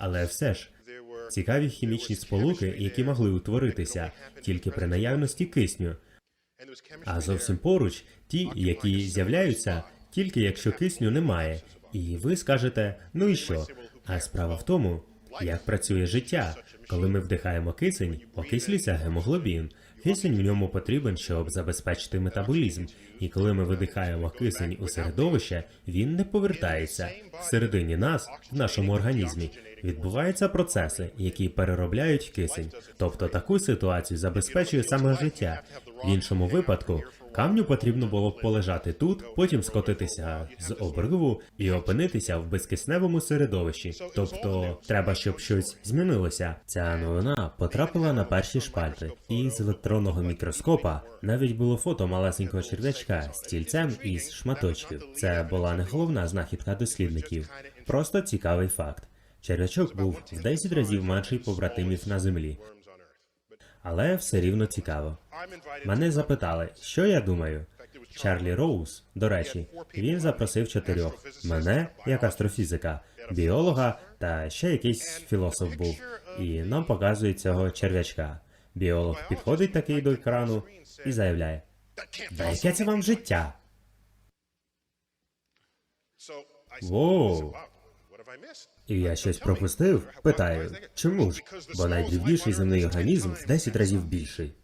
Але все ж цікаві хімічні сполуки, які могли утворитися тільки при наявності кисню, а зовсім поруч ті, які з'являються тільки якщо кисню немає. І ви скажете, ну і що? А справа в тому, як працює життя. Коли ми вдихаємо кисень, окислюється гемоглобін. Кисень в ньому потрібен, щоб забезпечити метаболізм. І коли ми видихаємо кисень у середовище, він не повертається. Всередині нас, в нашому організмі, відбуваються процеси, які переробляють кисень. Тобто таку ситуацію забезпечує саме життя. В іншому випадку камню потрібно було б полежати тут, потім скотитися з обриву і опинитися в безкисневому середовищі. Тобто, треба, щоб щось змінилося. Ця новина потрапила на перші шпальти, і з електронного мікроскопа навіть було фото малесенького черв'ячка з тільцем із шматочків. Це була не головна знахідка дослідників, просто цікавий факт. Черв'ячок був в 10 разів менший побратимів на землі, але все рівно цікаво. Мене запитали, що я думаю. Чарлі Роуз, до речі, він запросив чотирьох: мене, як астрофізика, біолога та ще якийсь філософ був. І нам показують цього черв'ячка. Біолог підходить такий до екрану і заявляє: Да яке це вам життя? Воу. І я щось пропустив? Питаю, чому ж? Бо найдрібніший земний організм в 10 разів більший.